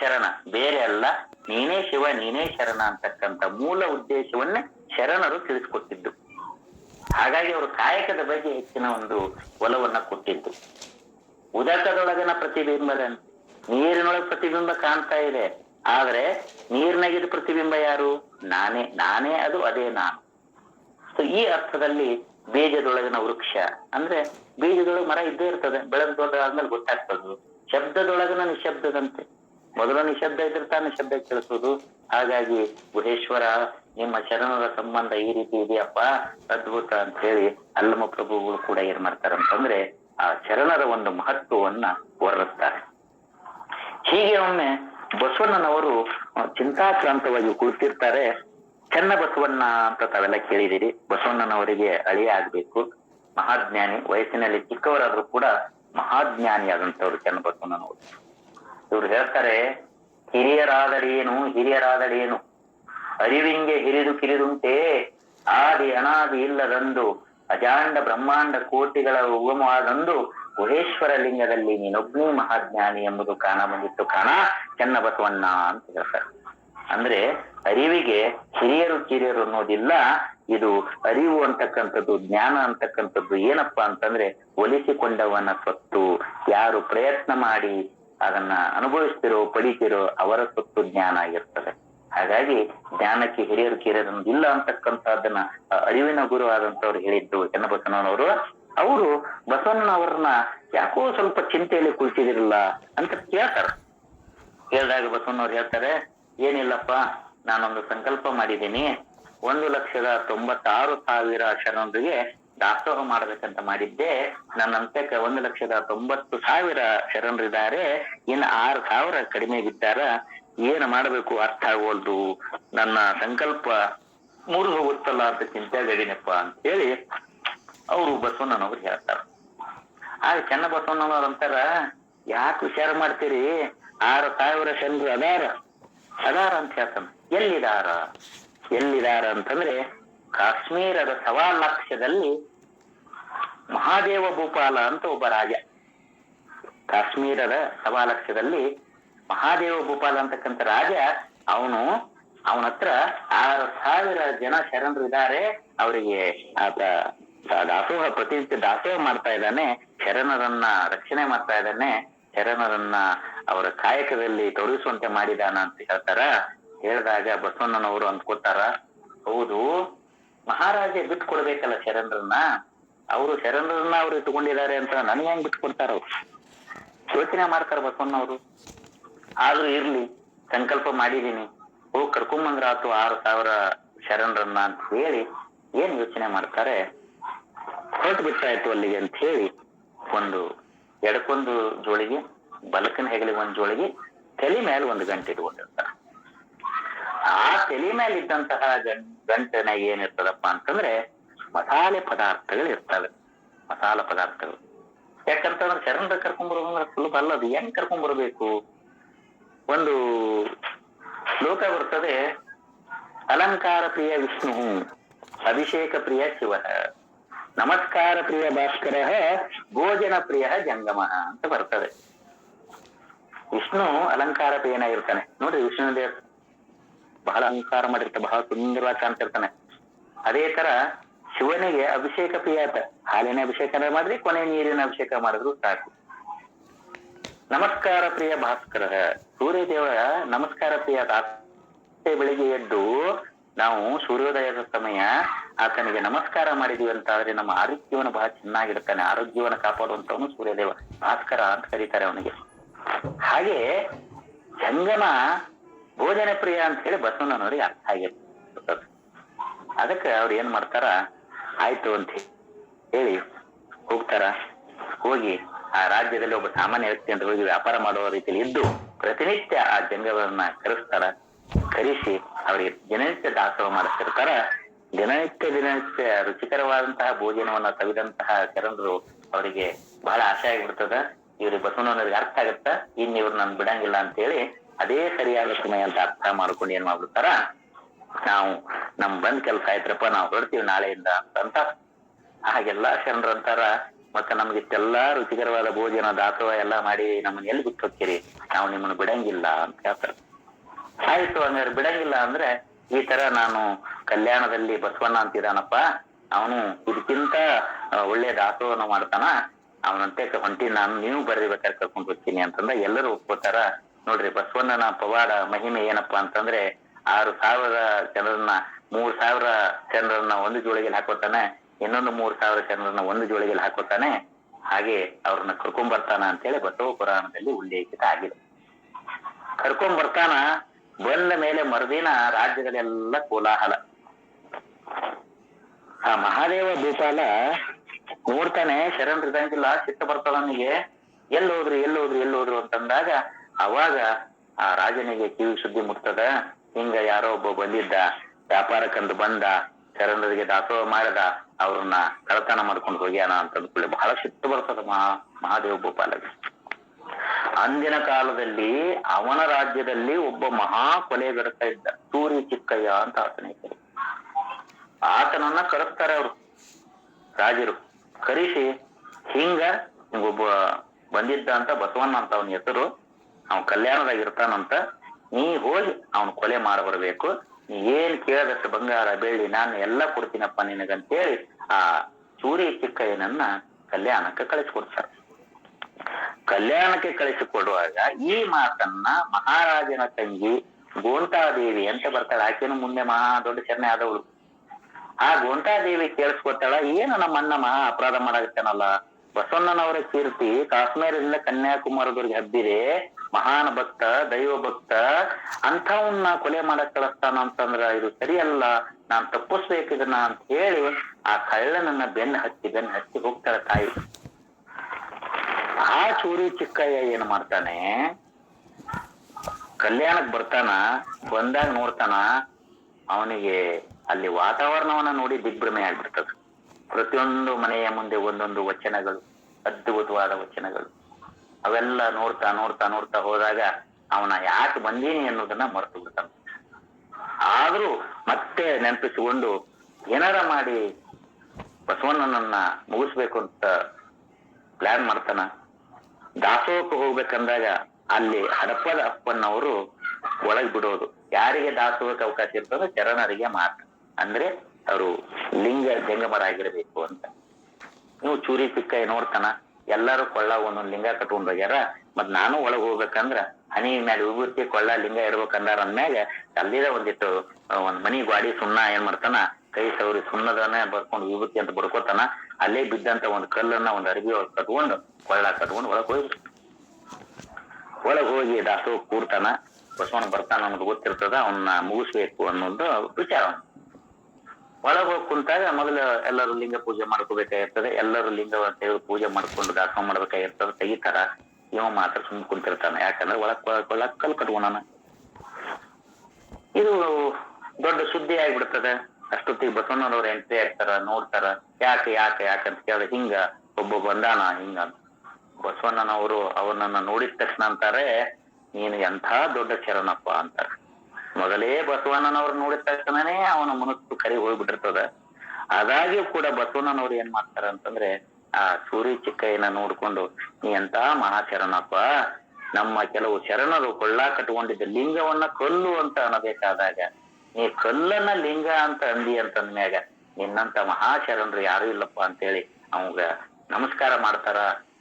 ಶರಣ. ಬೇರೆ ಅಲ್ಲ, ನೀನೇ ಶಿವ, ನೀನೇ ಶರಣ ಅಂತಕ್ಕಂಥ ಮೂಲ ಉದ್ದೇಶವನ್ನೇ ಶರಣರು ತಿಳಿಸ್ಕೊಟ್ಟಿದ್ದು. ಹಾಗಾಗಿ ಅವರು ಕಾಯಕದ ಬಗ್ಗೆ ಹೆಚ್ಚಿನ ಒಂದು ಒಲವನ್ನ ಕೊಟ್ಟಿದ್ದು. ಉದಕದೊಳಗಿನ ಪ್ರತಿಬಿಂಬದ ನೀರಿನೊಳಗೆ ಪ್ರತಿಬಿಂಬ ಕಾಣ್ತಾ ಇದೆ. ಆದ್ರೆ ನೀರಿನಗಿದ ಪ್ರತಿಬಿಂಬ ಯಾರು? ನಾನೇ ನಾನೇ ಅದು, ಅದೇ ನಾನು. ಸೊ ಈ ಅರ್ಥದಲ್ಲಿ ಬೀಜದೊಳಗಿನ ವೃಕ್ಷ ಅಂದ್ರೆ ಬೀಜದೊಳಗೆ ಮರ ಇದ್ದೇ ಇರ್ತದೆ. ಬೆಳೆದ ದೊಡ್ಡದಾದ್ಮೇಲೆ ಗೊತ್ತಾಗ್ತದೆ. ಶಬ್ದದೊಳಗಿನ ನಿಶಬ್ದದಂತೆ. ಮೊದಲು ನಿಶಬ್ದ ಇದ್ರೆ ತಾನೇ ಶಬ್ದ ಕೇಳಿಸೋದು. ಹಾಗಾಗಿ ಗುಹೇಶ್ವರ, ನಿಮ್ಮ ಶರಣರ ಸಂಬಂಧ ಈ ರೀತಿ ಇದೆಯಪ್ಪ, ಅದ್ಭುತ ಅಂತ ಹೇಳಿ ಅಲ್ಲಮ ಪ್ರಭುಗಳು ಕೂಡ ಏನ್ ಮಾಡ್ತಾರಂತಂದ್ರೆ ಆ ಶರಣರ ಒಂದು ಮಹತ್ವವನ್ನ ವರ್ಣಿಸ್ತಾರೆ ಹೀಗೆ ಒಮ್ಮೆ ಬಸವಣ್ಣನವರು ಚಿಂತಾಕ್ರಾಂತವಾಗಿ ಕುಳಿತಿರ್ತಾರೆ. ಚೆನ್ನ ಬಸವಣ್ಣ ಅಂತ ತಾವೆಲ್ಲ ಕೇಳಿದಿರಿ ಬಸವಣ್ಣನವರಿಗೆ ಅಳಿಯ ಆಗ್ಬೇಕು. ಮಹಾಜ್ಞಾನಿ. ವಯಸ್ಸಿನಲ್ಲಿ ಚಿಕ್ಕವರಾದ್ರೂ ಕೂಡ ಮಹಾಜ್ಞಾನಿ ಆದಂತವ್ರು ಚೆನ್ನ ಬಸವಣ್ಣನವರು. ಇವ್ರು ಹೇಳ್ತಾರೆ ಹಿರಿಯರಾದಡೇನು ಹಿರಿಯರಾದಡೇನು ಅರಿವಿಂಗೆ ಹಿರಿದು ಕಿರಿದುಂಟೆ, ಆದಿ ಅನಾದಿ ಇಲ್ಲದಂದು, ಅಜಾಂಡ ಬ್ರಹ್ಮಾಂಡ ಕೋಟಿಗಳ ಉಗಮವಾದಂದು, ಗುಹೇಶ್ವರ ಲಿಂಗದಲ್ಲಿ ನೀನೊಬ್ಬನೇ ಮಹಾಜ್ಞಾನಿ ಎಂಬುದು ಕಾಣ ಬಂದಿತ್ತು. ಕಾಣ ಚೆನ್ನ ಬಸವಣ್ಣ ಅಂತ ಹೇಳ್ತಾರೆ. ಅಂದ್ರೆ ಅರಿವಿಗೆ ಹಿರಿಯರು ಕಿರಿಯರು ಅನ್ನೋದಿಲ್ಲ, ಇದು ಅರಿವು ಅಂತಕ್ಕಂಥದ್ದು, ಜ್ಞಾನ ಅಂತಕ್ಕಂಥದ್ದು ಏನಪ್ಪಾ ಅಂತಂದ್ರೆ, ಒಲಿಸಿಕೊಂಡವನ ಸ್ವತ್ತು ಯಾರು ಪ್ರಯತ್ನ ಮಾಡಿ ಅದನ್ನ ಅನುಭವಿಸ್ತಿರೋ, ಪಡಿತಿರೋ ಅವರ ಸ್ವತ್ತು ಜ್ಞಾನ ಆಗಿರ್ತದೆ. ಹಾಗಾಗಿ ಜ್ಞಾನಕ್ಕೆ ಹಿರಿಯರು ಕಿರಿಯರು ಇಲ್ಲ ಅಂತಕ್ಕಂಥದ್ದನ್ನ ಅರಿವಿನ ಗುರು ಆದಂತವ್ರು ಹೇಳಿದ್ದು ಚನ್ನಬಸವನವರು ಅವರು ಬಸವಣ್ಣನವ್ರನ್ನ ಯಾಕೋ ಸ್ವಲ್ಪ ಚಿಂತೆಯಲ್ಲಿ ಕುಳಿತಿದಿರಲ್ಲ ಅಂತ ಕೇಳ್ತಾರ. ಕೇಳಿದಾಗ ಬಸವಣ್ಣವ್ರು ಹೇಳ್ತಾರೆ, ಏನಿಲ್ಲಪ್ಪ, ನಾನೊಂದು ಸಂಕಲ್ಪ ಮಾಡಿದ್ದೀನಿ. ಒಂದು ಲಕ್ಷದ ತೊಂಬತ್ತಾರು ಸಾವಿರ ಶರಣರಿಗೆ ದಾಸೋಹ ಮಾಡ್ಬೇಕಂತ ಮಾಡಿದ್ದೆ. ನನ್ನ ಅಂತಕ್ಕ ಒಂದು ಲಕ್ಷದ ತೊಂಬತ್ತು ಸಾವಿರ ಶರಣರಿದ್ದಾರೆ. ಇನ್ನು ಆರು ಸಾವಿರ ಕಡಿಮೆ ಬಿದ್ದಾರ ಏನು ಮಾಡಬೇಕು? ಅರ್ಥ ಆಗೋಲ್ದು. ನನ್ನ ಸಂಕಲ್ಪ ಮೂರು ಹೋಗುತ್ತಲ್ಲ ಅಂತ ಚಿಂತೆಯಾಗಿದ್ದೀನಪ್ಪ ಅಂತ ಹೇಳಿ ಅವರು ಬಸವಣ್ಣನವ್ರು ಹೇಳ್ತಾರ. ಆಗ ಚೆನ್ನ ಬಸವಣ್ಣನವ್ರು ಅಂತಾರ, ಯಾಕೆ ವಿಚಾರ ಮಾಡ್ತೀರಿ? ಆರು ಸಾವಿರ ಶರಣರು ಅದಾರ. ಅದಾರ ಅಂತ ಹೇಳ್ತಾನೆ. ಎಲ್ಲಿದಾರ? ಎಲ್ಲಿದಾರ ಅಂತಂದ್ರೆ, ಕಾಶ್ಮೀರದ ಸವಾ ಲಕ್ಷದಲ್ಲಿ ಮಹಾದೇವ ಭೂಪಾಲ ಅಂತ ಒಬ್ಬ ರಾಜ. ಕಾಶ್ಮೀರದ ಸವಾಲಕ್ಷ್ಯದಲ್ಲಿ ಮಹಾದೇವ ಭೂಪಾಲ ಅಂತಕ್ಕಂಥ ರಾಜ, ಅವನು, ಅವನ ಹತ್ರ ಆರು ಸಾವಿರ ಜನ ಶರಣರು ಇದ್ದಾರೆ. ಅವರಿಗೆ ಆತ ದಾಸೋಹ ಪ್ರತಿನಿತ್ಯ ದಾಸೋಹ ಮಾಡ್ತಾ ಇದ್ದಾನೆ. ಶರಣರನ್ನ ರಕ್ಷಣೆ ಮಾಡ್ತಾ ಇದ್ದಾನೆ. ಶರಣರನ್ನ ಅವರ ಕಾಯಕದಲ್ಲಿ ತೊಡಗಿಸುವಂತೆ ಮಾಡಿದಾನ ಅಂತ ಹೇಳ್ತಾರ. ಹೇಳಿದಾಗ ಬಸವಣ್ಣನವರು ಅಂದ್ಕೊತಾರ ಹೌದು, ಮಹಾರಾಜ ಬಿಟ್ಟು ಕೊಡ್ಬೇಕಲ್ಲ ಶರಣರನ್ನ? ಅವರು ಶರಣರನ್ನ ಅವ್ರು ಇಟ್ಕೊಂಡಿದ್ದಾರೆ ಅಂತ ನನಗೆ ಹೆಂಗ್ ಬಿಟ್ಕೊಡ್ತಾರ ಅವ್ರು ಯೋಚನೆ ಮಾಡ್ತಾರ ಬಸವಣ್ಣವರು. ಆದ್ರೂ ಇರ್ಲಿ, ಸಂಕಲ್ಪ ಮಾಡಿದೀನಿ ಹೋಗ್ ಕರ್ಕೊಂಬಂದ್ರ ಆತು ಆರು ಸಾವಿರ ಶರಣರನ್ನ ಅಂತ ಹೇಳಿ ಏನ್ ಯೋಚನೆ ಮಾಡ್ತಾರೆ? ಹೊರಟು ಬಿಟ್ಟಾಯ್ತು ಅಲ್ಲಿಗೆ ಅಂತ ಹೇಳಿ ಒಂದು ಎಡಕ್ಕೊಂದು ಜೋಳಿಗೆ, ಬಲಕನ ಹೆಗಲಿಗೆ ಒಂದ್ ಜೋಳಿಗೆ ತಲೆ ಮೇಲೆ ಒಂದು ಗಂಟೆ ಇಟ್ಕೊಂಡಿರ್ತಾರ. ಆ ತಲೆ ಮೇಲೆ ಇದ್ದಂತಹ ಗಂಟೆನಾಗ ಗಂಟೆನ ಏನಿರ್ತದಪ್ಪ ಅಂತಂದ್ರೆ ಮಸಾಲೆ ಪದಾರ್ಥಗಳು ಇರ್ತವೆ. ಮಸಾಲ ಪದಾರ್ಥಗಳು. ಯಾಕಂತಂದ್ರೆ ಶರಣರ ಕರ್ಕೊಂಡ್ಬರ್ಬೇಕಂದ್ರೆ ಸುಲಭ ಅಲ್ಲ ಅದು. ಹೆಂಗ್ ಕರ್ಕೊಂಡ್ಬರ್ಬೇಕು? ಒಂದು ಶ್ಲೋಕ ಬರ್ತದೆ, ಅಲಂಕಾರ ಪ್ರಿಯ ವಿಷ್ಣು, ಅಭಿಷೇಕ ಪ್ರಿಯ ಶಿವ, ನಮಸ್ಕಾರ ಪ್ರಿಯ ಭಾಸ್ಕರ, ಭೋಜನ ಪ್ರಿಯ ಜಂಗಮ ಅಂತ ಬರ್ತದೆ. ವಿಷ್ಣು ಅಲಂಕಾರ ಪ್ರಿಯನಾಗಿರ್ತಾನೆ ನೋಡ್ರಿ ವಿಷ್ಣು ದೇವ ಬಹಳ ಅಲಂಕಾರ ಮಾಡಿರ್ತಾನೆ, ಬಹಳ ಸುಂದರವಾಗಿ ಕಾಣ್ತಿರ್ತಾನೆ. ಅದೇ ತರ ಶಿವನಿಗೆ ಅಭಿಷೇಕ ಪಿಯಾತ ಹಾಲಿನ ಅಭಿಷೇಕ ಮಾಡಿದ್ರೆ ಕೊನೆ ನೀರಿನ ಅಭಿಷೇಕ ಮಾಡಿದ್ರು ಸಾಕು. ನಮಸ್ಕಾರ ಪ್ರಿಯ ಭಾಸ್ಕರ. ಸೂರ್ಯದೇವ ನಮಸ್ಕಾರ ಪ್ರಿಯ ರಾತ್ರಿ ಬೆಳಿಗ್ಗೆ ಎದ್ದು ನಾವು ಸೂರ್ಯೋದಯದ ಸಮಯ ಆತನಿಗೆ ನಮಸ್ಕಾರ ಮಾಡಿದೀವಿ ಅಂತ ಆದ್ರೆ ನಮ್ಮ ಆರೋಗ್ಯವನ್ನು ಬಹಳ ಚೆನ್ನಾಗಿರ್ತಾನೆ ಆರೋಗ್ಯವನ್ನು ಕಾಪಾಡುವಂತವನು ಸೂರ್ಯದೇವ. ಭಾಸ್ಕರ ಅಂತ ಕರೀತಾರೆ ಅವನಿಗೆ. ಹಾಗೆ ಜಂಗಮ ಭೋಜನ ಪ್ರಿಯ ಅಂತ ಹೇಳಿ ಬಸವಣ್ಣನವ್ರಿಗೆ ಅರ್ಥ ಆಗಿರ್ತದೆ ಅದಕ್ಕೆ ಅವ್ರು ಏನ್ ಮಾಡ್ತಾರ? ಆಯ್ತು ಅಂತ ಹೇಳಿ ಹೋಗ್ತಾರ. ಹೋಗಿ ಆ ರಾಜ್ಯದಲ್ಲಿ ಒಬ್ಬ ಸಾಮಾನ್ಯ ವ್ಯಕ್ತಿ ಅಂತ ಹೋಗಿ ವ್ಯಾಪಾರ ಮಾಡುವ ರೀತಿಯಲ್ಲಿ ಇದ್ದು ಪ್ರತಿನಿತ್ಯ ಆ ಜಂಗವನ್ನ ಕರೆಸ್ತಾರ. ಕರೆಸಿ ಅವರಿಗೆ ದಿನನಿತ್ಯ ದಾಸೋಹ ಮಾಡಿಸ್ತಿರ್ತಾರ. ದಿನನಿತ್ಯ ದಿನನಿತ್ಯ ರುಚಿಕರವಾದಂತಹ ಭೋಜನವನ್ನ ತವಿದಂತಹ ಶರಣರು ಅವರಿಗೆ ಬಹಳ ಆಸೆ ಆಗಿಬಿಡ್ತದ. ಇವ್ರಿಗೆ ಬಸವಣ್ಣನವ್ರಿಗೆ ಅರ್ಥ ಆಗತ್ತ. ಇನ್ ಇವ್ರು ನನ್ ಬಿಡಂಗಿಲ್ಲ ಅಂತ ಹೇಳಿ ಅದೇ ಸರಿಯಾದ ಸಮಯ ಅಂತ ಅರ್ಥ ಮಾಡ್ಕೊಂಡು ಏನ್ ಮಾಡ್ಬಿಡ್ತಾರ? ನಾವು ನಮ್ ಬಂದ್ ಕೆಲ್ಸ ಆಯ್ತ್ರಪ್ಪ, ನಾವು ಹೊರಡ್ತೀವಿ ನಾಳೆಯಿಂದ ಅಂತ ಹಾಗೆಲ್ಲಾ ಶರಣರು ಅಂತಾರ. ಮತ್ತೆ ನಮ್ಗೆ ಇಷ್ಟೆಲ್ಲಾ ರುಚಿಕರವಾದ ಭೋಜನ, ದಾಸೋಹ ಎಲ್ಲಾ ಮಾಡಿ ನಮ್ಮನ್ನ ಎಲ್ಲಿ ಬಿಟ್ಟು ನಾವು ನಿಮ್ಮನ್ನ ಬಿಡಂಗಿಲ್ಲ ಅಂತ ಹೇಳ್ತಾರೆ. ಆಯ್ತು ಹಂಗಾರೆ, ಬಿಡಂಗಿಲ್ಲ ಅಂದ್ರೆ ಈ ತರ ನಾನು ಕಲ್ಯಾಣದಲ್ಲಿ ಬಸವಣ್ಣ ಅಂತಿದಾನಪ್ಪ ಅವನು ಇದಕ್ಕಿಂತ ಒಳ್ಳೆ ದಾಸೋಹನ ಮಾಡ್ತಾನ. ಅವನಂತೆ ಹೊಂಟಿ ನಾನು ನೀವು ಬರೀಬೇಕಾದ್ರೆ ಬೇಕಾದ್ರೆ ಕರ್ಕೊಂಡು ಹೋಗ್ತೀನಿ ಅಂತಂದ ಎಲ್ಲರೂ ಒಪ್ಕೋತಾರ. ನೋಡ್ರಿ, ಬಸವಣ್ಣನ ಪವಾಡ ಮಹಿಮೆ ಏನಪ್ಪಾ ಅಂತಂದ್ರೆ ಆರು ಸಾವಿರ ಜನರನ್ನ, ಮೂರ್ ಸಾವಿರ ಜನರನ್ನ ಒಂದು ಜೋಳಿಗೆಲ್ ಹಾಕೋತಾನೆ ಇನ್ನೊಂದು ಮೂರ್ ಸಾವಿರ ಜನರನ್ನ ಒಂದು ಜೋಳಿಗೆಲ್ ಹಾಕೋತಾನೆ ಹಾಗೆ ಅವ್ರನ್ನ ಕರ್ಕೊಂಡ್ ಬರ್ತಾನ ಅಂತೇಳಿ ಬಸವ ಪುರಾಣದಲ್ಲಿ ಉಲ್ಲೇಖಿತ ಆಗಿದೆ. ಕರ್ಕೊಂಡ್ ಬರ್ತಾನ, ಬಂದ ಮೇಲೆ ಮರುದಿನ ರಾಜ್ಯಗಳೆಲ್ಲ ಕೋಲಾಹಲ. ಆ ಮಹಾದೇವ ಭೂಪಾಲ ನೋಡ್ತಾನೆ, ಶರಣ್ ಇದಂಗಿಲ್ಲ ಚಿತ್ತ ಬರ್ತಾವನಿಗೆ ಎಲ್ಲೋದ್ರು ಎಲ್ಲೋದ್ರು ಎಲ್ಲೋದ್ರು ಅಂತಂದಾಗ, ಅವಾಗ ಆ ರಾಜನಿಗೆ ಕಿವಿ ಸುದ್ದಿ ಮುಟ್ತದ ಹಿಂಗ ಯಾರೋ ಒಬ್ಬ ಬಂದಿದ್ದ ವ್ಯಾಪಾರಕ್ಕಂತ ಬಂದ ಶರಣರಿಗೆ ದಾಸೋಹ ಮಾಡದ, ಅವ್ರನ್ನ ಕಳತನ ಮಾಡ್ಕೊಂಡು ಹೋಗ್ಯಾನ ಅಂತ ಅಂದ್ಕೊಳ್ಳಿ ಬಹಳ ಸಿಟ್ಟು ಬರ್ತದ ಮಹಾ, ಮಹಾದೇವ ಗೋಪಾಲಗೆ ಅಂದಿನ ಕಾಲದಲ್ಲಿ ಅವನ ರಾಜ್ಯದಲ್ಲಿ ಒಬ್ಬ ಮಹಾ ಕೊಲೆಗಡತ ಇದ್ದ ಸೂರಿ ಚಿಕ್ಕಯ್ಯ ಅಂತ ಆತನ ಹೆಸರು. ಆತನನ್ನ ಕರೆಸ್ತಾರೆ ಅವರು, ರಾಜರು. ಕರಿಸಿ, ಹಿಂಗ ಒಬ್ಬ ಬಂದಿದ್ದ ಅಂತ ಬಸವಣ್ಣ ಅಂತ ಅವನ ಹೆಸರು, ಅವನ್ ಕಲ್ಯಾಣದಾಗ ಇರ್ತಾನಂತ ನೀ ಹೋಗಿ ಅವನು ಕೊಲೆ ಮಾಡಬರ್ಬೇಕು. ನೀ ಏನ್ ಕೇಳದಷ್ಟು ಬಂಗಾರ, ಬೆಳ್ಳಿ, ನಾನು ಎಲ್ಲ ಕೊಡ್ತೀನಪ್ಪ ನಿನಗಂತೇಳಿ ಆ ಸೂರ್ಯ ಚಿಕ್ಕಯ್ಯನನ್ನ ಕಲ್ಯಾಣಕ್ಕೆ ಕಳಿಸ್ಕೊಡ್ತಾರೆ. ಕಲ್ಯಾಣಕ್ಕೆ ಕಳಿಸಿಕೊಡುವಾಗ ಈ ಮಾತನ್ನ ಮಹಾರಾಜನ ತಂಗಿ ಗೋಂತಾದೇವಿ ಅಂತ ಬರ್ತಾಳೆ. ಆಕೆನು ಮುಂದೆ ಮಹಾ ದೊಡ್ಡ ಚರಣೆ ಆದವಳು. ಆ ಗೋಂತಾದೇವಿ ಕೇಳಿಸ್ಕೊತಾಳ ಏನು ನಮ್ಮ ಅಣ್ಣ ಮಹಾ ಅಪರಾಧ ಮಾಡಾಕತ್ತಾನಲ್ಲ? ಬಸವಣ್ಣನವರ ಕೀರ್ತಿ, ಕಾಶ್ಮೀರದಿಂದ ಕನ್ಯಾಕುಮಾರದವರೆಗೆ ಹಬ್ಬಿದೆ ಮಹಾನ್ ಭಕ್ತ, ದೈವ ಭಕ್ತ ಅಂಥವನ್ನ ಕೊಲೆ ಮಾಡಕ್ ಕಳಿಸ್ತಾನ ಅಂತಂದ್ರ ಇದು ಸರಿಯಲ್ಲ. ನಾನ್ ತಪ್ಪಿಸ್ಬೇಕು ಇದನ್ನ ಅಂತ ಹೇಳಿ ಆ ಕಳ್ಳನನ್ನ ಬೆನ್ನ ಹಚ್ಚಿ ಬೆನ್ನ ಹಚ್ಚಿ ಹೋಗ್ತಾಳೆ ತಾಯಿ. ಆ ಚೂರಿ ಚಿಕ್ಕಯ್ಯ ಏನ್ ಮಾಡ್ತಾನೆ? ಕಲ್ಯಾಣಕ್ ಬರ್ತಾನ, ಬಂದಾಗ ನೋಡ್ತಾನ ಅವನಿಗೆ ಅಲ್ಲಿ ವಾತಾವರಣವನ್ನ ನೋಡಿ ದಿಗ್ಭ್ರಮೆ ಆಗ್ಬಿಡ್ತದ. ಪ್ರತಿಯೊಂದು ಮನೆಯ ಮುಂದೆ ಒಂದೊಂದು ವಚನಗಳು, ಅದ್ಭುತವಾದ ವಚನಗಳು. ಅವೆಲ್ಲ ನೋಡ್ತಾ ನೋಡ್ತಾ ನೋಡ್ತಾ ಹೋದಾಗ ಅವನ ಯಾಕೆ ಬಂದೀನಿ ಅನ್ನೋದನ್ನ ಮರೆತು ಬಿಡ್ತಾನೆ. ಆದ್ರೂ ಮತ್ತೆ ನೆನಪಿಸಿಕೊಂಡು ಏನಾರ ಮಾಡಿ ಬಸವಣ್ಣನನ್ನ ಮುಗಿಸ್ಬೇಕು ಅಂತ ಪ್ಲಾನ್ ಮಾಡ್ತಾನ. ದಾಸೋಹಕ್ಕೆ ಹೋಗ್ಬೇಕಂದಾಗ ಅಲ್ಲಿ ಹಡಪದ ಅಪ್ಪನವರು ಒಳಗ್ ಬಿಡೋದು. ಯಾರಿಗೆ ದಾಸೋಹಕ್ಕೆ ಅವಕಾಶ ಇರ್ತದೋ ಚರಣರಿಗೆ ಮಾತ್ರ. ಅಂದ್ರೆ ಅವರು ಲಿಂಗ ಜಂಗಮರಾಗಿರ್ಬೇಕು ಅಂತ. ನೀವು ಚೂರಿ ಚಿಕ್ಕ ನೋಡ್ತಾನ. ಎಲ್ಲಾರು ಕೊಳ್ಳ ಒಂದೊಂದ್ ಲಿಂಗ ಕಟ್ಕೊಂಡ್ ಹೋಗ್ಯಾರ ಮತ್ ನಾನು ಒಳಗ್ ಹೋಗ್ಬೇಕಂದ್ರ ಹನಿ ಮ್ಯಾಲ ವಿಭೂತಿ, ಕೊಳ್ಳ, ಲಿಂಗ ಇರ್ಬೇಕಂದಾರ ಅಂದ್ಮ್ಯಾಗ ಅಲ್ಲಿದ ಒಂದಿಟ್ಟು ಒಂದ್ ಮನಿ ಗ್ವಾಡಿ ಸುಣ್ಣ ಏನ್ ಮಾಡ್ತಾನ, ಕೈ ಸೌರಿ ಸುಣ್ಣದನ್ನ ಬರ್ಕೊಂಡು ವಿಭೂತಿ ಅಂತ ಬಡ್ಕೋತಾನ, ಅಲ್ಲೇ ಬಿದ್ದಂತ ಒಂದ್ ಕಲ್ಲನ್ನ ಒಂದ್ ಅರಿವಿ ಒಳಗ್ ಕಟ್ಕೊಂಡು, ಕೊಳ್ಳ ಕಟ್ಕೊಂಡು ಒಳಗ್ ಹೋಗಿ. ಒಳಗ್ ಹೋಗಿ ದಾಸೋಹ ಕೂರ್ತಾನ ಬಸವಣ್ಣ ಬರ್ತಾನ ಅನ್ನೋದು ಗೊತ್ತಿರ್ತದ ಅವನ್ನ ಮುಗಿಸ್ಬೇಕು ಅನ್ನೋದು ವಿಚಾರ. ಒಳಗ್ ಕುಂತಾಗ ಮೊದಲ ಎಲ್ಲರೂ ಲಿಂಗ ಪೂಜೆ ಮಾಡ್ಕೋಬೇಕಾಗಿರ್ತದೆ. ಎಲ್ಲರೂ ಲಿಂಗ ಹೇಳಿ ಪೂಜೆ ಮಾಡ್ಕೊಂಡು ದಾಸೋಹ ಮಾಡ್ಬೇಕಾಗಿರ್ತದೆ. ತೆಗಿತಾರ ಇವ ಮಾತ್ರ ಸುಮ್ಮನೆ ಕುಂತಿರ್ತಾನ. ಯಾಕಂದ್ರೆ ಒಳಗ್ ಒಳಗ್ ಕಲ್ ಇದು ದೊಡ್ಡ ಸುದ್ದಿ ಆಗ್ಬಿಡ್ತದೆ. ಅಷ್ಟೊತ್ತಿಗೆ ಬಸವಣ್ಣನವ್ರ ಎಂಟ್ರಿ ಆಗ್ತಾರ ನೋಡ್ತಾರ. ಯಾಕೆ ಯಾಕೆ ಯಾಕೆ ಅಂತ ಕೇಳಿದ್ರೆ ಹಿಂಗ, ಒಬ್ಬ ಬಂದಾನ, ಹಿಂಗ. ಬಸವಣ್ಣನವರು ಅವನನ್ನ ನೋಡಿದ ತಕ್ಷಣ ಅಂತಾರೆ, ನೀನು ಎಂಥ ದೊಡ್ಡ ಚರಣಪ್ಪ ಅಂತಾರೆ. ಮೊದಲೇ ಬಸವಣ್ಣನವ್ರು ನೋಡಿದ ತಕ್ಷಣನೇ ಅವನ ಮನಸ್ಸು ಕರಿ ಹೋಗ್ಬಿಟ್ಟಿರ್ತದ. ಆದಾಗ್ಯೂ ಕೂಡ ಬಸವಣ್ಣನವ್ರು ಏನ್ ಮಾಡ್ತಾರ ಅಂತಂದ್ರೆ, ಆ ಸೂರಿ ಚಿಕ್ಕಯ್ಯನ ನೋಡ್ಕೊಂಡು, ನೀ ಎಂತ ಮಹಾಶರಣಪ್ಪ, ನಮ್ಮ ಕೆಲವು ಶರಣರು ಕೊಳ್ಳ ಕಟ್ಕೊಂಡಿದ್ದ ಲಿಂಗವನ್ನ ಕಲ್ಲು ಅಂತ ಅನ್ನಬೇಕಾದಾಗ, ನೀ ಕಲ್ಲನ್ನ ಲಿಂಗ ಅಂತ ಅಂದಿ ಅಂತಂದ್ಮ್ಯಾಗ ನಿನ್ನಂತ ಮಹಾಶರಣರು ಯಾರು ಇಲ್ಲಪ್ಪ ಅಂತೇಳಿ ಅವಾಗ ನಮಸ್ಕಾರ ಮಾಡ್ತಾರ,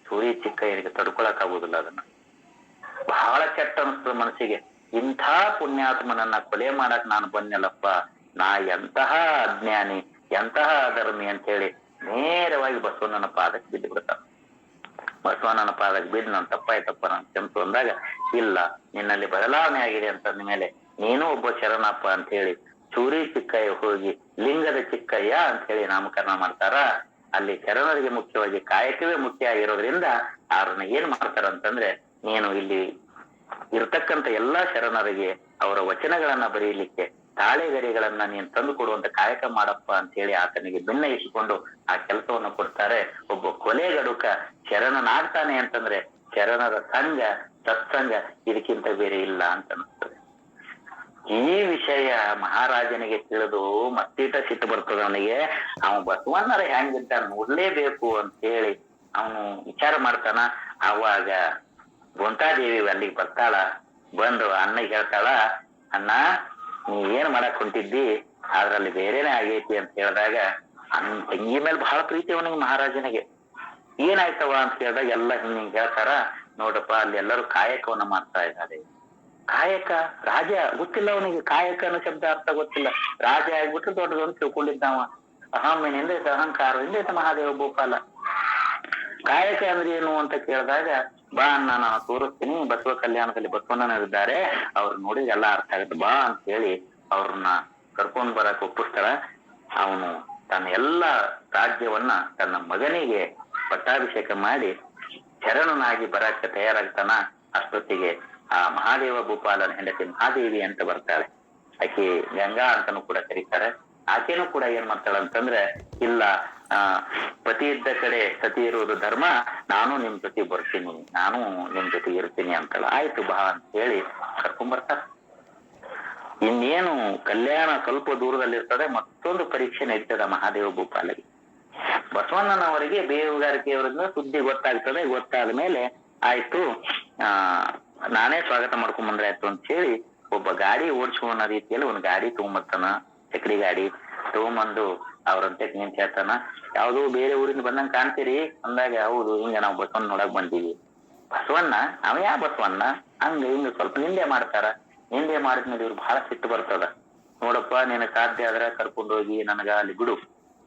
ಸೂರಿ ಚಿಕ್ಕಯ್ಯನಿಗೆ ತಡ್ಕೊಳಕ್ ಆಗುದಿಲ್ಲ ಅದನ್ನ. ಬಹಳ ಕೆಟ್ಟ ಅನಿಸ್ತದ ಮನಸ್ಸಿಗೆ. ಇಂಥ ಪುಣ್ಯಾತ್ಮನನ್ನ ಕೊಲೆ ಮಾಡಕ್ ನಾನು ಬಂದ್ನಲ್ಲಪ್ಪ, ನಾ ಎಂತಹ ಅಜ್ಞಾನಿ, ಎಂತಹ ಅಧರ್ಮಿ ಅಂತ ಹೇಳಿ ನೇರವಾಗಿ ಬಸವಣ್ಣನ ಪಾದಕ್ಕೆ ಬಿದ್ದು ಬಿಡ್ತಾನ. ಬಸವಣ್ಣನ ಪಾದಕ್ಕೆ ಬಿದ್ದು ನಾನು ತಪ್ಪಾಯ್ತಪ್ಪ, ನಾನು ಕೆಂಪು ಅಂದಾಗ, ಇಲ್ಲ, ನಿನ್ನಲ್ಲಿ ಬದಲಾವಣೆ ಆಗಿದೆ ಅಂತಂದ ಮೇಲೆ ನೀನು ಒಬ್ಬ ಶರಣಪ್ಪ ಅಂತ ಹೇಳಿ ಚೂರಿ ಚಿಕ್ಕಯ್ಯ ಹೋಗಿ ಲಿಂಗದ ಚಿಕ್ಕಯ್ಯ ಅಂತ ಹೇಳಿ ನಾಮಕರಣ ಮಾಡ್ತಾರ. ಅಲ್ಲಿ ಶರಣರಿಗೆ ಮುಖ್ಯವಾಗಿ ಕಾಯಕವೇ ಮುಖ್ಯ ಆಗಿರೋದ್ರಿಂದ ಅವ್ರನ್ನ ಏನ್ ಮಾಡ್ತಾರ ಅಂತಂದ್ರೆ ನೀನು ಇಲ್ಲಿ ಇರ್ತಕ್ಕಂತ ಎಲ್ಲಾ ಶರಣರಿಗೆ ಅವರ ವಚನಗಳನ್ನ ಬರೆಯಲಿಕ್ಕೆ ತಾಳೆಗರಿಗಳನ್ನ ನೀನ್ ತಂದು ಕೊಡುವಂತ ಕಾಯಕ ಮಾಡಪ್ಪ ಅಂತ ಹೇಳಿ ಆತನಿಗೆ ಭಿನ್ನಯಿಸಿಕೊಂಡು ಆ ಕೆಲಸವನ್ನು ಕೊಡ್ತಾರೆ. ಒಬ್ಬ ಕೊಲೆಗಡುಕ ಶರಣನಾಗ್ತಾನೆ ಅಂತಂದ್ರೆ ಶರಣರ ಸಂಘ, ಸತ್ಸಂಗ ಇದಕ್ಕಿಂತ ಬೇರೆ ಇಲ್ಲ ಅಂತ ಅನಿಸ್ತದೆ ಈ ವಿಷಯ ಮಹಾರಾಜನಿಗೆ ತಿಳಿದು ಮತ್ತೀಟ ಸಿಟ್ಟು ಬರ್ತದ ಅವನಿಗೆ. ಅವ ಬಸವಣ್ಣರ ಹೆಂಗಿದ್ದ ನೋಡ್ಲೇಬೇಕು ಅಂತ ಹೇಳಿ ಅವನು ವಿಚಾರ ಮಾಡ್ತಾನ. ಅವಾಗ ಗೊಂತಾದೇವಿ ಅಲ್ಲಿಗೆ ಬರ್ತಾಳ ಬಂದು ಅನ್ನ ಹೇಳ್ತಾಳ ಅಣ್ಣ ನೀ ಏನ್ ಮಾಡಕ್ ಹೊಂಟಿದ್ದಿ ಅದ್ರಲ್ಲಿ ಬೇರೆನೆ ಆಗೈತಿ ಅಂತ ಹೇಳಿದಾಗ ಅಣ್ಣ ತಂಗಿ ಮೇಲೆ ಬಹಳ ಪ್ರೀತಿ ಅವನಿಗೆ ಮಹಾರಾಜನಿಗೆ ಏನಾಯ್ತವ ಅಂತ ಹೇಳಿದಾಗ ಎಲ್ಲ ಹಿಂಗ್ ಹೇಳ್ತಾರ ನೋಡಪ್ಪ ಅಲ್ಲಿ ಎಲ್ಲರೂ ಕಾಯಕವನ್ನ ಮಾಡ್ತಾ ಇದ್ದಾರೆ ಕಾಯಕ ರಾಜ ಗೊತ್ತಿಲ್ಲ ಅವನಿಗೆ ಕಾಯಕ ಅನ್ನೋ ಶಬ್ದ ಅರ್ಥ ಗೊತ್ತಿಲ್ಲ ರಾಜ ಆಗ್ಬಿಟ್ಟು ದೊಡ್ಡದೊಂದು ತಿಳ್ಕೊಂಡಿದ್ದಾವ ಅಹಮ್ಮಿನಿಂದ ಏನಿಂದ ಅಹಂಕಾರದಿಂದ ಮಹಾದೇವ ಭೂಪಾಲ ಕಾಯಕ ಅಂದ್ರೆ ಏನು ಅಂತ ಕೇಳಿದಾಗ, ಬಾ ನಾನು ತೋರಿಸ್ತೀನಿ, ಬಸವ ಕಲ್ಯಾಣದಲ್ಲಿ ಬಸವಣ್ಣನರಿದ್ದಾರೆ ಅವ್ರು ನೋಡಿ ಎಲ್ಲ ಅರ್ಥ ಆಗುತ್ತೆ. ಬಾ ಅಂತ ಹೇಳಿ ಅವ್ರನ್ನ ಕರ್ಕೊಂಡ್ ಬರಕ್ ಒಪ್ಪಿಸ್ತಾಳ. ಅವನು ತನ್ನ ಎಲ್ಲ ರಾಜ್ಯವನ್ನ ತನ್ನ ಮಗನಿಗೆ ಪಟ್ಟಾಭಿಷೇಕ ಮಾಡಿ ಶರಣನಾಗಿ ಬರಕ್ಕೆ ತಯಾರಾಗ್ತಾನ. ಅಷ್ಟೊತ್ತಿಗೆ ಆ ಮಹಾದೇವ ಭೂಪಾಲನ ಹೆಂಡತಿ ಮಹಾದೇವಿ ಅಂತ ಬರ್ತಾಳೆ. ಆಕೆ ಗಂಗಾ ಅಂತಾನು ಕೂಡ ಕರೀತಾರೆ. ಆಕೆನೂ ಕೂಡ ಏನ್ ಮಾಡ್ತಾಳ ಅಂತಂದ್ರೆ ಇಲ್ಲ ಆ, ಪತಿ ಇದ್ದ ಕಡೆ ಸತಿ ಇರುವುದು ಧರ್ಮ, ನಾನು ನಿಮ್ ಜೊತೆ ಬರ್ತೀನಿ, ನಾನು ನಿಮ್ ಜೊತೆ ಇರ್ತೀನಿ ಅಂತಲ್ಲ ಆಯ್ತು ಬಾ ಅಂತ ಹೇಳಿ ಕರ್ಕೊಂಡ್ ಬರ್ತಾರ. ಇನ್ನೇನು ಕಲ್ಯಾಣ ಸ್ವಲ್ಪ ದೂರದಲ್ಲಿರ್ತದೆ ಮತ್ತೊಂದು ಪರೀಕ್ಷೆ ನಡೀತದ ಮಹಾದೇವ ಭೂಪಾಲಿಗೆ ಬಸವಣ್ಣನವರಿಗೆ ಬೇಹುಗಾರಿಕೆಯವರಿಂದ ಸುದ್ದಿ ಗೊತ್ತಾಗ್ತದೆ, ಗೊತ್ತಾದ ಮೇಲೆ ಆಯ್ತು, ಆ, ನಾನೇ ಸ್ವಾಗತ ಮಾಡ್ಕೊಂಡ್ ಬಂದ್ರೆ ಆಯ್ತು ಅಂತ ಹೇಳಿ ಒಬ್ಬ ಗಾಡಿ ಓಡಿಸುವ ರೀತಿಯಲ್ಲಿ ಒಂದು ಗಾಡಿ ತಗೊಂಬರ್ತಾನ ಚಕ್ರಿ ಗಾಡಿ ತಗೊಂಬಂದು ಅವ್ರಂತೆ ನಿಂತ ಹೇಳ್ತಾನ. ಯಾವ್ದೋ ಬೇರೆ ಊರಿಂದ ಬಂದಂಗ್ ಕಾಣ್ತೀರಿ? ಅಂದಾಗ, ಹೌದು, ಹಿಂಗ ನಾವು ಬಸವಣ್ಣ ನೋಡಕ್ ಬಂದೀವಿ. ಬಸವಣ್ಣ? ಅವ ಯಾ ಬಸವಣ್ಣ? ಹಂಗ ಹಿಂಗ ಸ್ವಲ್ಪ ನಿಂದೆ ಮಾಡ್ತಾರ. ನಿಂದೆ ಮಾಡಿದ್ಮೇಲೆ ಇವ್ರು ಬಹಳ ಸಿಟ್ಟು ಬರ್ತದ. ನೋಡಪ್ಪ ನಿನ್ನ ಸಾಧ್ಯ ಆದ್ರೆ ಕರ್ಕೊಂಡು ಹೋಗಿ ನನಗ ಅಲ್ಲಿ ಬಿಡು.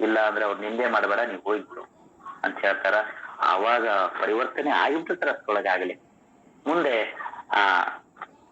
ಇಲ್ಲ ಅಂದ್ರೆ ಅವ್ರು ನಿಂದೆ ಮಾಡಬೇಡ ಹೋಗಿ ಹೋಗ್ಬಿಡು ಅಂತ ಹೇಳ್ತಾರ. ಆವಾಗ ಪರಿವರ್ತನೆ ಆಗಿಬಿಡ್ತಾರ ಅಷ್ಟೊಳಗಾಗಲಿ ಮುಂದೆ ಆ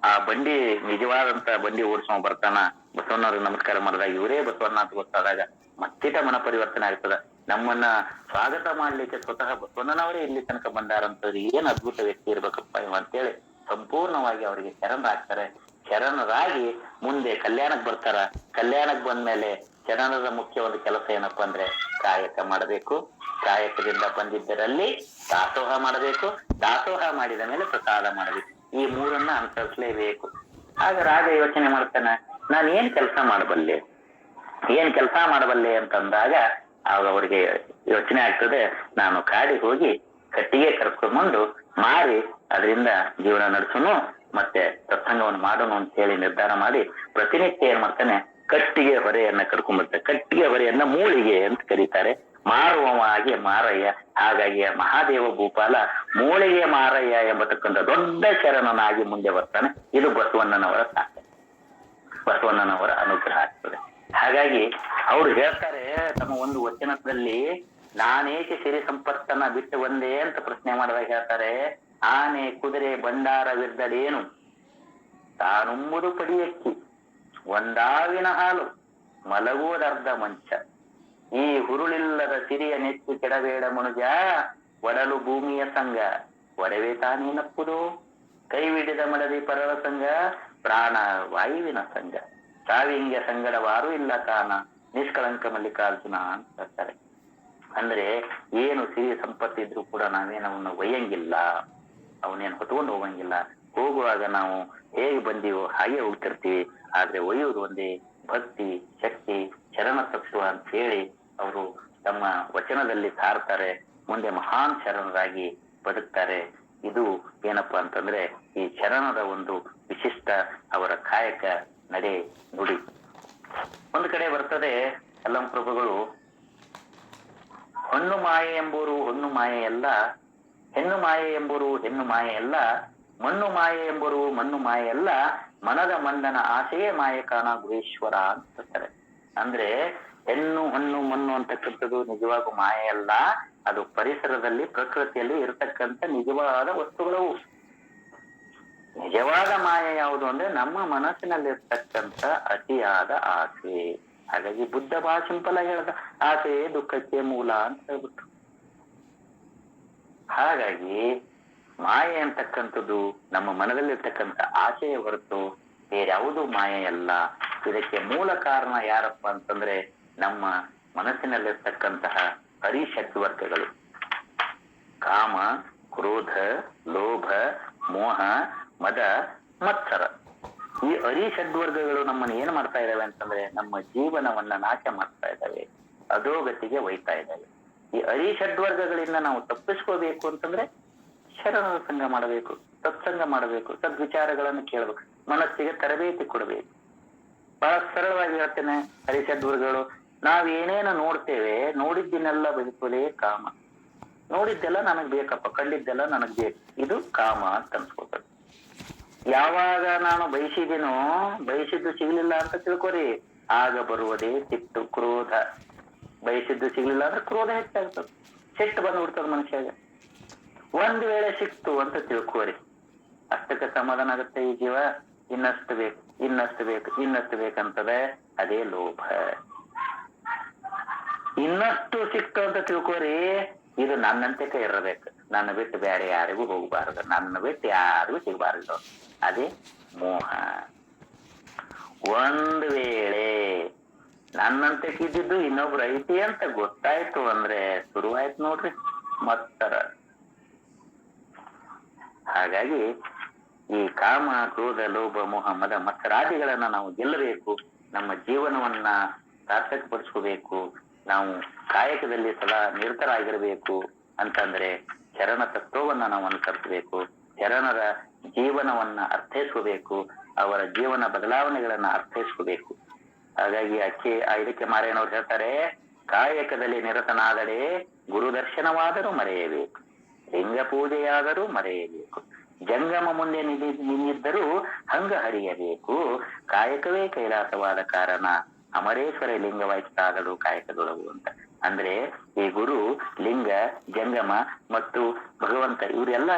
ಆ ಬಂಡಿ, ನಿಜವಾದಂತ ಬಂಡಿ ಓಡಿಸೋ ಬರ್ತಾನ. ಬಸವಣ್ಣವ್ರಿಗೆ ನಮಸ್ಕಾರ ಮಾಡಿದಾಗ ಇವರೇ ಬಸವಣ್ಣ ಅಂತ ಗೊತ್ತಾದಾಗ ಮತ್ತಿಟ ಮನ ಪರಿವರ್ತನೆ ಆಗ್ತದ. ನಮ್ಮನ್ನ ಸ್ವಾಗತ ಮಾಡ್ಲಿಕ್ಕೆ ಸ್ವತಃ ಬಸವಣ್ಣನವರೇ ಇಲ್ಲಿ ತನಕ ಬಂದಾರಂತವ್ರು ಏನ್ ಅದ್ಭುತ ವ್ಯಕ್ತಿ ಇರ್ಬೇಕಪ್ಪ ಇವ ಅಂತೇಳಿ ಸಂಪೂರ್ಣವಾಗಿ ಅವರಿಗೆ ಶರಣರಾಗ್ತಾರೆ ಶರಣರಾಗಿ ಮುಂದೆ ಕಲ್ಯಾಣಕ್ ಬರ್ತಾರ. ಕಲ್ಯಾಣಕ್ ಬಂದ್ಮೇಲೆ ಶರಣರ ಮುಖ್ಯ ಒಂದು ಕೆಲಸ ಏನಪ್ಪಾ ಅಂದ್ರೆ ಕಾಯಕ ಮಾಡಬೇಕು. ಕಾಯಕದಿಂದ ಬಂದಿದ್ದರಲ್ಲಿ ದಾಸೋಹ ಮಾಡಬೇಕು. ದಾಸೋಹ ಮಾಡಿದ ಮೇಲೆ ಪ್ರಸಾದ ಮಾಡಬೇಕು. ಈ ಮೂರನ್ನ ಅನುಸರಿಸಲೇಬೇಕು. ಆಗ ರಾಜ ಯೋಚನೆ ಮಾಡ್ತಾನ. ನಾನು ಏನ್ ಕೆಲಸ ಮಾಡಬಲ್ಲೆ? ಏನ್ ಕೆಲಸ ಮಾಡಬಲ್ಲೆ ಅಂತಂದಾಗ ಆಗ ಅವ್ರಿಗೆ ಯೋಚನೆ ಆಗ್ತದೆ, ನಾನು ಕಾಡಿ ಹೋಗಿ ಕಟ್ಟಿಗೆ ಕರ್ಕೊಂಡ್ಬಂದು ಮಾರಿ, ಅದರಿಂದ ಜೀವನ ನಡೆಸೋನು, ಮತ್ತೆ ಸತ್ಸಂಗವನ್ನು ಮಾಡೋನು ಅಂತ ಹೇಳಿ ನಿರ್ಧಾರ ಮಾಡಿ ಪ್ರತಿನಿತ್ಯ ಏನ್ ಮಾಡ್ತಾನೆ, ಕಟ್ಟಿಗೆ ಹೊರೆಯನ್ನ ಕರ್ಕೊಂಡ್ಬರ್ತಾರೆ ಕಟ್ಟಿಗೆ ಹೊರೆಯನ್ನ ಮೂಳಿಗೆ ಅಂತ ಕರೀತಾರೆ. ಮಾರುವವಾಗಿ ಮಾರಯ್ಯ. ಹಾಗಾಗಿ ಮಹಾದೇವ ಭೂಪಾಲ ಮೂಳಿಗೆ ಮಾರಯ್ಯ ಎಂಬತಕ್ಕಂಥ ದೊಡ್ಡ ಶರಣನಾಗಿ ಮುಂದೆ ಬರ್ತಾನೆ. ಇದು ಬಸವಣ್ಣನವರ ಬಸವಣ್ಣನವರ ಅನುಗ್ರಹ ಆಗ್ತದೆ. ಹಾಗಾಗಿ ಅವ್ರು ಹೇಳ್ತಾರೆ, ತಮ್ಮ ಒಂದು ವಚನದಲ್ಲಿ ನಾನೇಕೆ ಸಿರಿ ಸಂಪತ್ತನ್ನ ಬಿಟ್ಟು ಬಂದೆ ಅಂತ ಪ್ರಶ್ನೆ ಮಾಡಿದಾಗ ಹೇಳ್ತಾರೆ, ಆನೆ ಕುದುರೆ ಬಂಡಾರವಿದ್ದಡೇನು ತಾನುಂಬುದು ಪಡಿಯಕ್ಕಿ, ಒಂದಾವಿನ ಹಾಲು ಮಲಗುವುದರ್ಧ ಮಂಚ. ಈ ಹುರುಳಿಲ್ಲದ ಸಿರಿಯ ನೆಚ್ಚು ಕೆಡಬೇಡ ಮನುಜ, ಒಡಲು ಭೂಮಿಯ ಸಂಘ ಒಡವೆ ತಾನೇನಪ್ಪುದು ಕೈವಿಡಿದ ಮಡದಿ ಪರರ ಸಂಗ ಪ್ರಾಣ ವಾಯುವಿನ ಸಂಘ. ಸಾವಿಂಗ ಸಂಗಡವಾರು ಇಲ್ಲ ಕಾನ ನಿಷ್ಕಳಂಕ ಮಲ್ಲಿಕಾರ್ಜುನ ಅಂತ ಹೇಳ್ತಾರೆ. ಅಂದ್ರೆ ಏನು ಸಿರಿ ಸಂಪತ್ತಿದ್ರು ಕೂಡ ನಾವೇನು ಅವನ್ನ ಒಯ್ಯಂಗಿಲ್ಲ. ಅವನೇನು ಹೊತ್ಕೊಂಡು ಹೋಗಂಗಿಲ್ಲ. ಹೋಗುವಾಗ ನಾವು ಹೇಗೆ ಬಂದೀವೋ ಹಾಗೆ ಹೋಗ್ತಿರ್ತೀವಿ. ಆದ್ರೆ ಒಯ್ಯುವುದು ಒಂದೇ ಭಕ್ತಿ, ಶಕ್ತಿ, ಶರಣ ತತ್ವ ಅಂತ ಹೇಳಿ ಅವರು ತಮ್ಮ ವಚನದಲ್ಲಿ ಸಾರ್ತಾರೆ. ಮುಂದೆ ಮಹಾನ್ ಶರಣರಾಗಿ ಬದುಕ್ತಾರೆ. ಇದು ಏನಪ್ಪಾ ಅಂತಂದ್ರೆ ಈ ಚರಣದ ಒಂದು ವಿಶಿಷ್ಟ ಅವರ ಕಾಯಕ ನಡೆ ನುಡಿ. ಒಂದು ಕಡೆ ಬರ್ತದೆ, ಅಲ್ಲಂ ಪ್ರಭುಗಳು ಹಣ್ಣು ಮಾಯೆ ಎಂಬುವರು ಮಾಯೆ ಅಲ್ಲ, ಹೆಣ್ಣು ಮಾಯೆ ಎಂಬುವರು ಹೆಣ್ಣು ಮಾಯೆ ಅಲ್ಲ, ಮಣ್ಣು ಮಾಯೆ ಎಂಬರು ಮಣ್ಣು ಮಾಯೆ ಅಲ್ಲ, ಮನದ ಮಂದನ ಆಸೆಯೇ ಮಾಯಕಾನ ಗುಹೇಶ್ವರ ಅಂತ ಅಂದ್ರೆ ಹೆಣ್ಣು ಹಣ್ಣು ಮಣ್ಣು ಅಂತಕ್ಕಂಥದ್ದು ನಿಜವಾಗೂ ಮಾಯೆಯಲ್ಲ ಅದು ಪರಿಸರದಲ್ಲಿ ಪ್ರಕೃತಿಯಲ್ಲಿ ಇರತಕ್ಕಂತ ನಿಜವಾದ ವಸ್ತುಗಳು. ನಿಜವಾದ ಮಾಯ ಯಾವುದು ಅಂದ್ರೆ ನಮ್ಮ ಮನಸ್ಸಿನಲ್ಲಿರ್ತಕ್ಕಂಥ ಅತಿಯಾದ ಆಸೆ. ಹಾಗಾಗಿ ಬುದ್ಧ ಬಹಳ ಸಿಂಪಲ್ ಆಗಿ ಹೇಳ್ದ, ಆಸೆ, ದುಃಖಕ್ಕೆ ಮೂಲ ಅಂತ ಹೇಳ್ಬಿಟ್ಟು ಹಾಗಾಗಿ ಮಾಯೆ ಅಂತಕ್ಕಂಥದ್ದು ನಮ್ಮ ಮನದಲ್ಲಿರ್ತಕ್ಕಂಥ ಆಸೆಯ ಹೊರತು ಬೇರ್ಯಾವುದು ಮಾಯೆ ಅಲ್ಲ. ಇದಕ್ಕೆ ಮೂಲ ಕಾರಣ ಯಾರಪ್ಪ ಅಂತಂದ್ರೆ ನಮ್ಮ ಮನಸ್ಸಿನಲ್ಲಿರ್ತಕ್ಕಂತಹ ಹರಿಶಕ್ತಿವರ್ಗಗಳು ಕಾಮ, ಕ್ರೋಧ, ಲೋಭ, ಮೋಹ, ಮದ, ಮತ್ಸರ. ಈ ಅರಿಷಡ್ವರ್ಗಗಳು ನಮ್ಮನ್ನ ಏನ್ ಮಾಡ್ತಾ ಇದಾವೆ ಅಂತಂದ್ರೆ ನಮ್ಮ ಜೀವನವನ್ನ ನಾಶ ಮಾಡ್ತಾ ಇದ್ದಾವೆ, ಅಧೋಗತಿಗೆ ಒಯ್ತಾ ಇದ್ದಾವೆ. ಈ ಅರಿಷಡ್ವರ್ಗಗಳಿಂದ ನಾವು ತಪ್ಪಿಸ್ಕೋಬೇಕು ಅಂತಂದ್ರೆ ಶರಣರ ಸಂಘ ಮಾಡಬೇಕು, ಸತ್ಸಂಗ ಮಾಡಬೇಕು, ಸದ್ವಿಚಾರಗಳನ್ನು ಕೇಳಬೇಕು, ಮನಸ್ಸಿಗೆ ತರಬೇತಿ ಕೊಡಬೇಕು. ಬಹಳ ಸರಳವಾಗಿ ಹೇಳ್ತೇನೆ ಹರಿಷಡ್ವರ್ಗಗಳು ನಾವ್ ಏನೇನು ನೋಡ್ತೇವೆ, ನೋಡಿದ್ದನ್ನೆಲ್ಲ ಬದುಕುವುದೇ ಕಾಮ. ನೋಡಿದ್ದೆಲ್ಲ ನನಗ್ ಬೇಕಪ್ಪ, ಕಂಡಿದ್ದೆಲ್ಲ ನನಗ್ ಬೇಕು. ಇದು ಕಾಮ ಅಂತ ಅನ್ಸ್ಕೊತದೆ. ಯಾವಾಗ ನಾನು ಬಯಸಿದೀನೋ, ಬಯಸಿದ್ದು ಸಿಗ್ಲಿಲ್ಲ ಅಂತ ತಿಳ್ಕೊರಿ. ಆಗ ಬರುವುದೇ ಸಿಟ್ಟು, ಕ್ರೋಧ. ಬಯಸಿದ್ದು ಸಿಗ್ಲಿಲ್ಲ ಅಂದ್ರೆ ಕ್ರೋಧ ಹೆಚ್ಚಾಗ್ತದೆ. ಸಿಟ್ಟು ಬಂದ್ಬಿಡ್ತದ ಮನುಷ್ಯಾಗ. ಒಂದ್ ವೇಳೆ ಸಿಕ್ತು ಅಂತ ತಿಳ್ಕೊರಿ. ಅಷ್ಟಕ್ಕೆ ಸಮಾಧಾನ ಆಗುತ್ತೆ ಈ ಜೀವ. ಇನ್ನಷ್ಟು ಬೇಕು ಇನ್ನಷ್ಟು ಬೇಕು, ಇನ್ನಷ್ಟು ಬೇಕಂತದೆ. ಅದೇ ಲೋಭ. ಇನ್ನಷ್ಟು ಸಿಕ್ತು ಅಂತ ತಿಳ್ಕೊರಿ. ಇದು ನನ್ನಂತೆ ಇರಬೇಕು. ನನ್ನ ಬಿಟ್ಟು ಬೇರೆ ಯಾರಿಗೂ ಹೋಗಬಾರದು. ನನ್ನ ಬಿಟ್ಟು ಯಾರಿಗೂ ಸಿಗಬಾರದು. ಅದೇ ಮೋಹ. ಒಂದು ವೇಳೆ ನನ್ನಂತೆ ಇದ್ದಿದ್ದು ಇನ್ನೊಬ್ರು ಐತಿ ಅಂತ ಗೊತ್ತಾಯ್ತು ಅಂದ್ರೆ ಶುರುವಾಯ್ತು ನೋಡ್ರಿ ಮತ್ತರ. ಹಾಗಾಗಿ ಈ ಕಾಮ, ಕ್ರೋಧ, ಲೋಭ, ಮೋಹ, ಮದ ಮತ್ಸರಾದಿಗಳನ್ನ ನಾವು ಗೆಲ್ಲಬೇಕು. ನಮ್ಮ ಜೀವನವನ್ನ ಸಾರ್ಥಕಪಡಿಸ್ಕೋಬೇಕು. ನಾವು ಕಾಯಕದಲ್ಲಿ ಸದಾ ನಿರತರಾಗಿರಬೇಕು. ಅಂತಂದ್ರೆ ಶರಣ ತತ್ವವನ್ನ ನಾವು ಅನುಸರಿಸಬೇಕು. ಶರಣರ ಜೀವನವನ್ನ ಅರ್ಥೈಸ್ಕೋಬೇಕು. ಅವರ ಜೀವನ ಬದಲಾವಣೆಗಳನ್ನ ಅರ್ಥೈಸ್ಕೋಬೇಕು. ಹಾಗಾಗಿ ಅಕ್ಕಿ ಇದಕ್ಕೆ ಮಾರೇನವ್ರು ಹೇಳ್ತಾರೆ, ಕಾಯಕದಲ್ಲಿ ನಿರತನಾದರೆ ಗುರು ದರ್ಶನವಾದರೂ ಮರೆಯಬೇಕು. ಲಿಂಗ ಪೂಜೆಯಾದರೂ ಮರೆಯಬೇಕು. ಜಂಗಮ ಮುಂದೆ ನಿನ್ನಿದ್ದರೂ ಹಂಗ ಹರಿಯಬೇಕು. ಕಾಯಕವೇ ಕೈಲಾಸವಾದ ಕಾರಣ. ಅಮರೇಶ್ವರ ಲಿಂಗವಾಯ್ತಾದಳು ಕಾಯಕದೊಳಗು ಅಂತ ಅಂದ್ರೆ ಈ ಗುರು ಲಿಂಗ ಜಂಗಮ ಮತ್ತು ಭಗವಂತ ಇವರೆಲ್ಲ